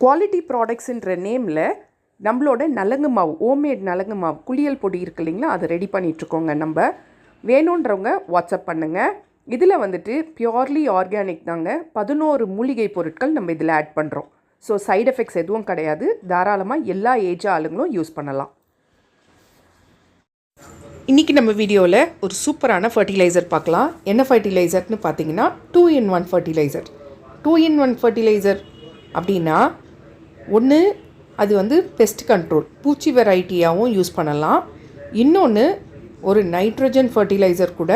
Quality ப்ராடக்ட்ஸுன்ற நேமில் நம்மளோட நலங்கு மாவு ஹோம்மேட் நலங்கு மாவு குளியல் பொடி இருக்கு இல்லைங்களா? அதை ரெடி பண்ணிகிட்ருக்கோங்க நம்ம. வேணுன்றவங்க வாட்ஸ்அப் பண்ணுங்கள் இதில் வந்துட்டு பியோர்லி ஆர்கானிக் தாங்க. பதினோரு மூலிகை பொருட்கள் நம்ம இதில் ஆட் பண்ணுறோம் ஸோ சைட் எஃபெக்ட்ஸ் எதுவும் கிடையாது. தாராளமாக எல்லா ஏஜ் ஆளுங்களும் யூஸ் பண்ணலாம். இன்றைக்கி நம்ம வீடியோவில் ஒரு சூப்பரான ஃபர்டிலைசர் பார்க்கலாம். என்ன ஃபர்டிலைசர்னு பார்த்தீங்கன்னா two in one fertiliser two in one fertiliser அப்படின்னா ஒன்று அது வந்து பெஸ்ட் கண்ட்ரோல் பூச்சி வெரைட்டியாகவும் யூஸ் பண்ணலாம். இன்னொன்று ஒரு நைட்ரஜன் ஃபர்டிலைசர் கூட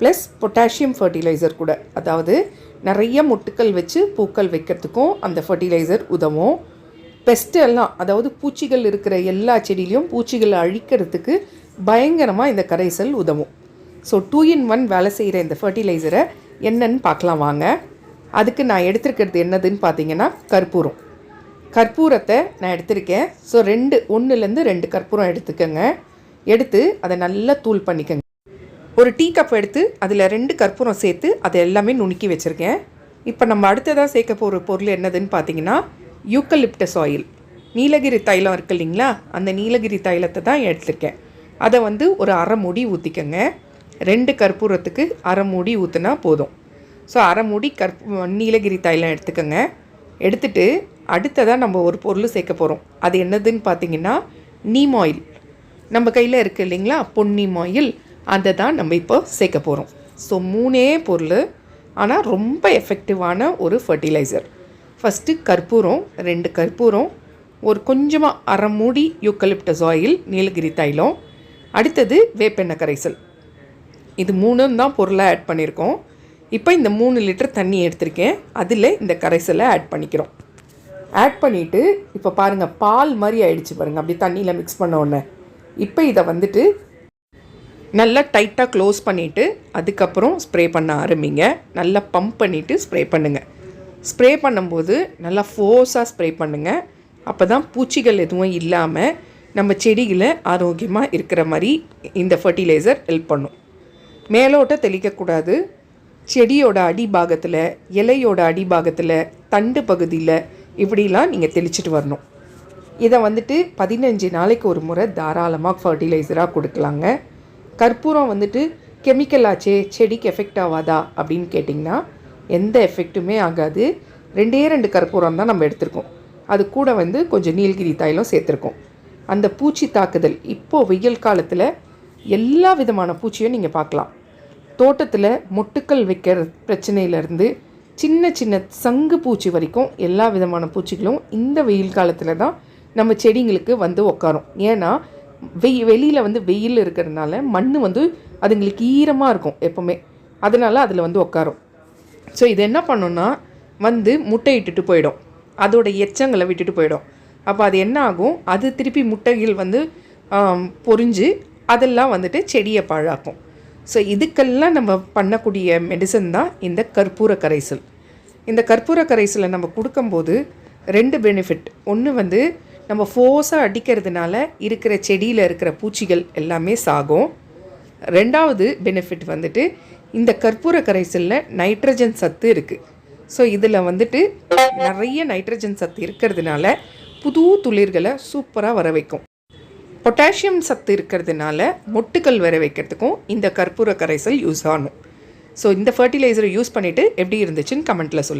ப்ளஸ் பொட்டாசியம் ஃபர்டிலைசர் கூட. அதாவது நிறைய மொட்டுக்கள் வச்சு பூக்கள் வைக்கிறதுக்கும் அந்த ஃபர்டிலைசர் உதவும். பெஸ்ட்டு எல்லாம் அதாவது பூச்சிகள் இருக்கிற எல்லா செடியிலையும் பூச்சிகளை அழிக்கிறதுக்கு பயங்கரமாக இந்த கரைசல் உதவும். ஸோ டூ இன் ஒன் வேலை செய்கிற இந்த ஃபர்டிலைசரை என்னன்னு பார்க்கலாம் வாங்க. அதுக்கு நான் எடுத்துருக்கிறது என்னதுன்னு பார்த்தீங்கன்னா கற்பூரம். கற்பூரத்தை நான் எடுத்திருக்கேன். ஸோ ரெண்டு ஒன்றுலேருந்து ரெண்டு கற்பூரம் எடுத்துக்கோங்க. எடுத்து அதை நல்லா தூள் பண்ணிக்கோங்க. ஒரு டீ கப் எடுத்து அதில் ரெண்டு கற்பூரம் சேர்த்து அதை எல்லாமே நுணுக்கி வச்சுருக்கேன். இப்போ நம்ம அடுத்ததாக சேர்க்க போகிற பொருள் என்னதுன்னு பார்த்தீங்கன்னா யூக்கலிப்டஸ் ஆயில். நீலகிரி தைலம் இருக்கு இல்லைங்களா? அந்த நீலகிரி தைலத்தை தான் எடுத்திருக்கேன். அதை வந்து ஒரு அரை மூடி ஊற்றிக்கோங்க ரெண்டு கற்பூரத்துக்கு அரை மூடி ஊற்றினா போதும். ஸோ அரை மூடி கற்ப நீலகிரி தைலம் எடுத்துக்கோங்க. எடுத்துட்டு அடுத்ததாக நம்ம ஒரு பொருள் சேர்க்க போகிறோம் அது என்னதுன்னு பார்த்தீங்கன்னா நீம் ஆயில் நம்ம கையில் இருக்குது இல்லைங்களா? பொன்னிம் ஆயில் அதை தான் நம்ம இப்போ சேர்க்க போகிறோம் ஸோ மூணே பொருள். ஆனால் ரொம்ப எஃபெக்டிவான ஒரு ஃபர்டிலைசர் ஃபஸ்ட்டு கற்பூரம் ரெண்டு கற்பூரம் ஒரு கொஞ்சமாக அரை மூடி யூக்கலிப்டஸ் ஆயில் நீலகிரி தைலம். அடுத்தது வேப்பெண்ணெய் கரைசல். இது மூணும் தான் பொருளாக ஆட் பண்ணியிருக்கோம். இப்போ இந்த மூணு லிட்டர் தண்ணி எடுத்திருக்கேன். அதில் இந்த கரைசலை ஆட் பண்ணிக்கிறோம். ஆட் பண்ணிவிட்டு இப்போ பாருங்கள் பால் மாதிரி ஆயிடுச்சு பாருங்கள் அப்படி தண்ணியில் மிக்ஸ் பண்ண உடனே. இப்போ இதை வந்துட்டு நல்லா டைட்டாக க்ளோஸ் பண்ணிவிட்டு அதுக்கப்புறம் ஸ்ப்ரே பண்ண ஆரம்பிங்க. நல்லா பம்ப் பண்ணிவிட்டு ஸ்ப்ரே பண்ணுங்கள் ஸ்ப்ரே பண்ணும்போது நல்லா ஃபோர்ஸாக ஸ்ப்ரே பண்ணுங்கள் அப்போ தான் பூச்சிகள் எதுவும் இல்லாமல் நம்ம செடிகளை ஆரோக்கியமாக இருக்கிற மாதிரி இந்த ஃபர்டிலைசர் ஹெல்ப் பண்ணும். மேலோட்ட தெளிக்கக்கூடாது. செடியோட அடிபாகத்தில் இலையோட அடிபாகத்தில் தண்டு பகுதியில் இப்படிலாம் நீங்கள் தெளிச்சிட்டு வரணும். இதை வந்துட்டு பதினஞ்சு நாளைக்கு ஒரு முறை தாராளமாக ஃபர்டிலைசராக கொடுக்கலாங்க. கற்பூரம் வந்துட்டு கெமிக்கல் ஆச்சே செடிக்கு எஃபெக்ட் ஆகாதா அப்படின்னு கேட்டிங்கன்னா எந்த எஃபெக்ட்டுமே ஆகாது. ரெண்டே ரெண்டு கற்பூரம் தான் நம்ம எடுத்திருக்கோம். அது கூட வந்து கொஞ்சம் நீலகிரி தைலம் சேர்த்துருக்கோம். அந்த பூச்சி தாக்குதல் இப்போது வெயில் காலத்தில் எல்லா விதமான பூச்சியும் நீங்கள் பார்க்கலாம். தோட்டத்தில் மொட்டுக்கள் வைக்கிற பிரச்சனையிலேருந்து சின்ன சின்ன சங்கு பூச்சி வரைக்கும் எல்லா விதமான பூச்சிகளும் இந்த வெயில் காலத்தில் தான் நம்ம செடிங்களுக்கு வந்து உட்காரும் ஏன்னா வெய் வெளியில் வந்து வெயில் இருக்கிறதுனால மண் வந்து அதுங்களுக்கு ஈரமாக இருக்கும் எப்போவுமே. அதனால் அதில் வந்து உட்காரும் ஸோ இது என்ன பண்ணுன்னா வந்து முட்டை இட்டுட்டு போயிடும். அதோட எச்சங்களை விட்டுட்டு போயிடும். அப்போ அது என்ன ஆகும்? அது திருப்பி முட்டைகள் வந்து பொறிஞ்சு அதெல்லாம் வந்துட்டு செடியை பாழாக்கும். ஸோ இதுக்கெல்லாம் நம்ம பண்ணக்கூடிய மெடிசன் தான் இந்த கற்பூர கரைசல் இந்த கற்பூர கரைசலை நம்ம கொடுக்கும்போது ரெண்டு பெனிஃபிட் ஒன்று வந்து நம்ம ஃபோர்ஸாக அடிக்கிறதுனால இருக்கிற செடியில் இருக்கிற பூச்சிகள் எல்லாமே சாகும். ரெண்டாவது பெனிஃபிட் வந்துட்டு இந்த கற்பூர கரைசலில் நைட்ரஜன் சத்து இருக்குது ஸோ இதில் வந்துட்டு நிறைய நைட்ரஜன் சத்து இருக்கிறதுனால புது துளிர்களை சூப்பராக வர வைக்கும். பொட்டாசியம் சத்து இருக்கிறதுனால மொட்டுக்கள் வர வைக்கிறதுக்கும் இந்த கற்பூர கரைசல் யூஸ் ஆகும். ஸோ இந்த ஃபர்டிலைசரை யூஸ் பண்ணிவிட்டு எப்படி இருந்துச்சுன்னு கமெண்ட்டில் சொல்லுங்கள்